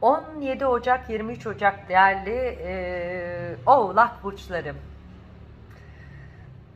17 Ocak 23 Ocak değerli e, Oğlak burçları.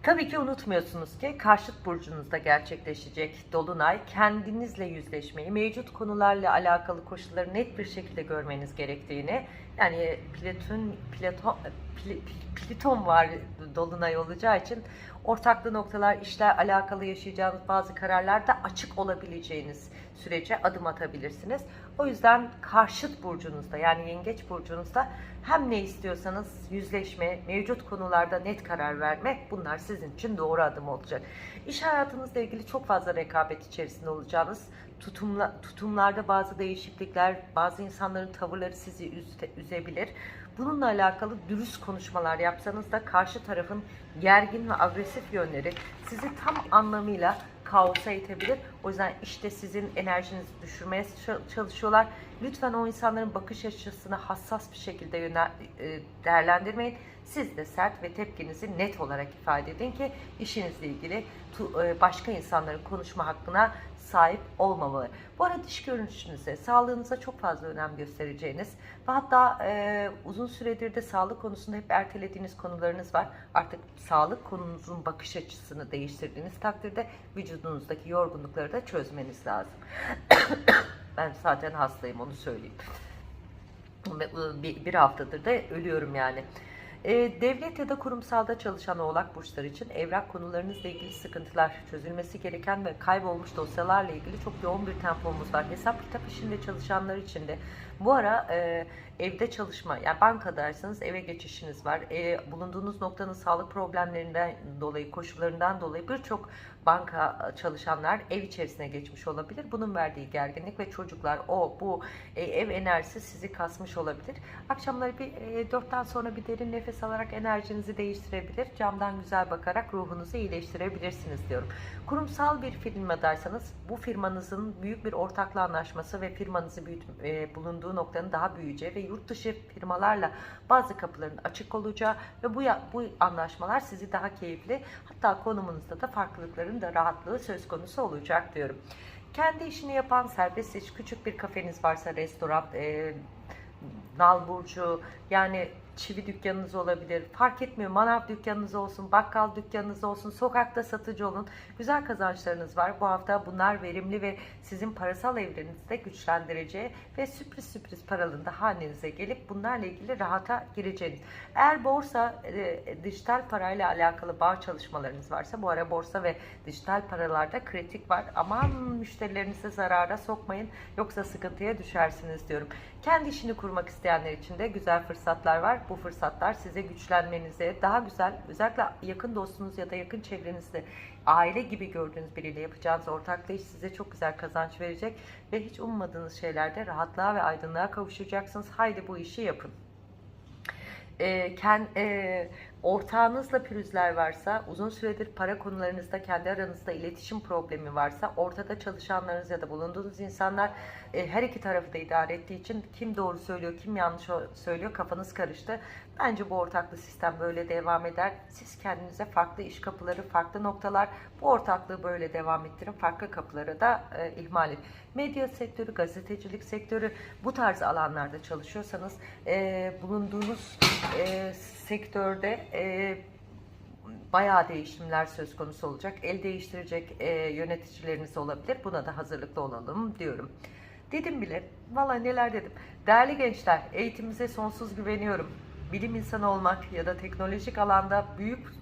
Tabii ki unutmuyorsunuz ki karşıt burcunuzda gerçekleşecek dolunay kendinizle yüzleşmeyi, mevcut konularla alakalı koşulları net bir şekilde görmeniz gerektiğini, yani Platon Platon Pl- Plüton var dolunay olacağı için ortaklı noktalar, işler alakalı yaşayacağınız bazı kararlarda açık olabileceğiniz sürece adım atabilirsiniz. O yüzden karşıt burcunuzda yani yengeç burcunuzda hem ne istiyorsanız yüzleşme, mevcut konularda net karar verme bunlar sizin için doğru adım olacak. İş hayatınızla ilgili çok fazla rekabet içerisinde olacağınız tutumla, tutumlarda bazı değişiklikler, bazı insanların tavırları sizi üze- üzebilir. Bununla alakalı dürüst konuşmalar yapsanız da karşı tarafın gergin ve agresif yönleri sizi tam anlamıyla kaosa itebilir. O yüzden işte sizin enerjinizi düşürmeye çalışıyorlar. Lütfen o insanların bakış açısını hassas bir şekilde e, değerlendirmeyin. Siz de sert ve tepkinizi net olarak ifade edin ki işinizle ilgili e, başka insanların konuşma hakkına sahip olmamalı. Bu arada dış görünüşünüze, sağlığınıza çok fazla önem göstereceğiniz ve hatta e, uzun süredir de sağlık konusunda hep ertelediğiniz konularınız var. Artık sağlık konunuzun bakış açısını değiştirdiğiniz takdirde vücudunuzdaki yorgunlukları da çözmeniz lazım. ben zaten hastayım onu söyleyeyim. E, bir haftadır da ölüyorum yani. E, devlet ya da kurumsalda çalışan oğlak burçları için evrak konularınızla ilgili sıkıntılar, çözülmesi gereken ve kaybolmuş dosyalarla ilgili çok yoğun bir tempomuz var. Hesap kitap işinde çalışanlar için de bu ara e, evde çalışma, yani bankadaysanız eve geçişiniz var. E, bulunduğunuz noktanın sağlık problemlerinden dolayı, koşullarından dolayı birçok banka çalışanlar ev içerisine geçmiş olabilir. Bunun verdiği gerginlik ve çocuklar o bu e, ev enerjisi sizi kasmış olabilir. Akşamları bir e, dörtten sonra bir derin nefes alarak enerjinizi değiştirebilir. Camdan güzel bakarak ruhunuzu iyileştirebilirsiniz diyorum. Kurumsal bir firmadaysanız bu firmanızın büyük bir ortaklı anlaşması ve firmanızı büyüt, e, bulunduğu noktanın daha büyüyeceği ve yurt dışı firmalarla bazı kapıların açık olacağı ve bu bu anlaşmalar sizi daha keyifli hatta konumunuzda da farklılıkların da rahatlığı söz konusu olacak diyorum. Kendi işini yapan serbest iş küçük bir kafeniz varsa restoran, e, nal burcu yani çivi dükkanınız olabilir. Fark etmiyor. Manav dükkanınız olsun, bakkal dükkanınız olsun, sokakta satıcı olun. Güzel kazançlarınız var. Bu hafta bunlar verimli ve sizin parasal evrenizi de güçlendireceği ve sürpriz sürpriz paralığında hanenize gelip bunlarla ilgili rahata gireceğiniz. Eğer borsa, e, dijital parayla alakalı bağ çalışmalarınız varsa bu ara borsa ve dijital paralarda kritik var. Aman müşterilerinizi zarara sokmayın yoksa sıkıntıya düşersiniz diyorum. Kendi işini kurmak isteyenler için de güzel fırsatlar var. Bu fırsatlar size güçlenmenize, daha güzel, özellikle yakın dostunuz ya da yakın çevrenizde aile gibi gördüğünüz biriyle yapacağınız ortaklığı iş size çok güzel kazanç verecek ve hiç ummadığınız şeylerde rahatlığa ve aydınlığa kavuşacaksınız. Haydi bu işi yapın e, ken, e, ortağınızla pürüzler varsa, uzun süredir para konularınızda kendi aranızda iletişim problemi varsa, ortada çalışanlarınız ya da bulunduğunuz insanlar e, her iki tarafı da idare ettiği için kim doğru söylüyor, kim yanlış söylüyor kafanız karıştı. Bence bu ortaklı sistem böyle devam eder. Siz kendinize farklı iş kapıları, farklı noktalar, bu ortaklığı böyle devam ettirin. Farklı kapıları da e, ihmal edin. Medya sektörü, gazetecilik sektörü bu tarz alanlarda çalışıyorsanız e, bulunduğunuz e, sektörde e, bayağı değişimler söz konusu olacak. El değiştirecek e, yöneticileriniz olabilir. Buna da hazırlıklı olalım diyorum. Dedim bile. Valla neler dedim. Değerli gençler, eğitimimize sonsuz güveniyorum. Bilim insanı olmak ya da teknolojik alanda büyük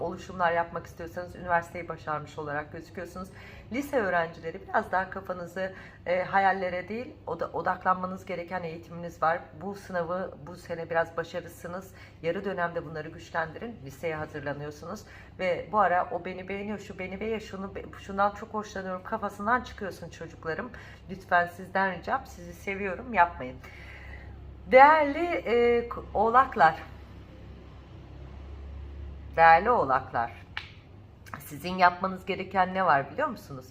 oluşumlar yapmak istiyorsanız üniversiteyi başarmış olarak gözüküyorsunuz. Lise öğrencileri biraz daha kafanızı e, hayallere değil oda- odaklanmanız gereken eğitiminiz var. Bu sınavı bu sene biraz başarısınız. Yarı dönemde bunları güçlendirin. Liseye hazırlanıyorsunuz ve bu ara o beni beğeniyor, şu beni beğeniyor, şunu şundan çok hoşlanıyorum kafasından çıkıyorsun çocuklarım. Lütfen sizden ricam sizi seviyorum yapmayın. Değerli e, oğlaklar, değerli oğlaklar, sizin yapmanız gereken ne var biliyor musunuz?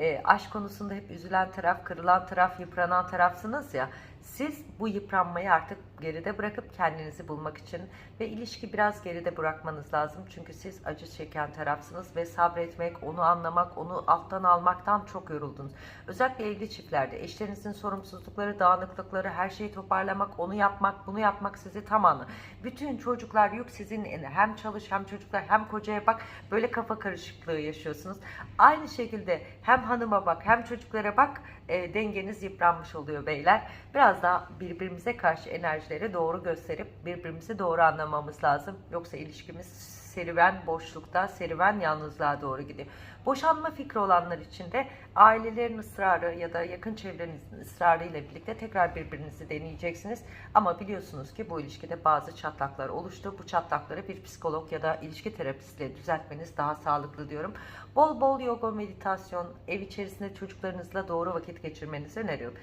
e, aşk konusunda hep üzülen taraf, kırılan taraf, yıpranan tarafsınız ya. Siz bu yıpranmayı artık geride bırakıp kendinizi bulmak için ve ilişki biraz geride bırakmanız lazım. Çünkü siz acı çeken tarafsınız ve sabretmek, onu anlamak, onu alttan almaktan çok yoruldunuz. Özellikle evli çiftlerde eşlerinizin sorumsuzlukları, dağınıklıkları, her şeyi toparlamak, onu yapmak, bunu yapmak sizi tamamı. Bütün çocuklar yük sizin eline. Hem çalış hem çocuklar hem kocaya bak böyle kafa karışıklığı yaşıyorsunuz. Aynı şekilde hem hanıma bak hem çocuklara bak e, dengeniz yıpranmış oluyor beyler. Biraz daha birbirimize karşı enerjileri doğru gösterip birbirimizi doğru anlamamız lazım. Yoksa ilişkimiz serüven boşlukta, serüven yalnızlığa doğru gidiyor. Boşanma fikri olanlar için de ailelerin ısrarı ya da yakın çevrenizin ısrarı ile birlikte tekrar birbirinizi deneyeceksiniz. Ama biliyorsunuz ki bu ilişkide bazı çatlaklar oluştu. Bu çatlakları bir psikolog ya da ilişki terapistiyle düzeltmeniz daha sağlıklı diyorum. Bol bol yoga, meditasyon, ev içerisinde çocuklarınızla doğru vakit geçirmenizi öneriyorum.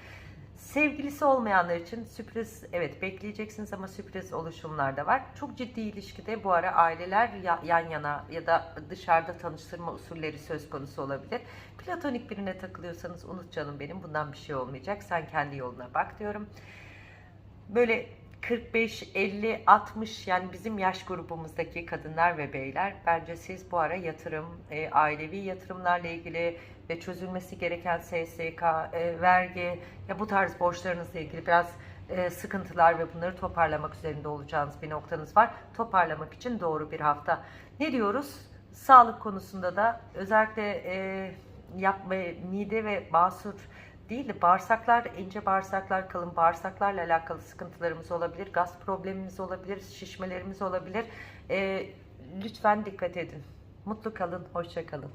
Sevgilisi olmayanlar için sürpriz, evet bekleyeceksiniz ama sürpriz oluşumlar da var. Çok ciddi ilişkide bu ara aileler ya- yan yana ya da dışarıda tanıştırma usulleri söz konusu olabilir. Platonik birine takılıyorsanız unut canım benim bundan bir şey olmayacak. Sen kendi yoluna bak diyorum. Böyle 45, 50, 60 yani bizim yaş grubumuzdaki kadınlar ve beyler bence siz bu ara yatırım, e, ailevi yatırımlarla ilgili ve çözülmesi gereken SSK, e, vergi ya bu tarz borçlarınızla ilgili biraz e, sıkıntılar ve bunları toparlamak üzerinde olacağınız bir noktanız var. Toparlamak için doğru bir hafta. Ne diyoruz? Sağlık konusunda da özellikle e, yapma, mide ve basur değil de bağırsaklar, ince bağırsaklar, kalın bağırsaklarla alakalı sıkıntılarımız olabilir. Gaz problemimiz olabilir, şişmelerimiz olabilir. E, lütfen dikkat edin. Mutlu kalın, hoşça kalın.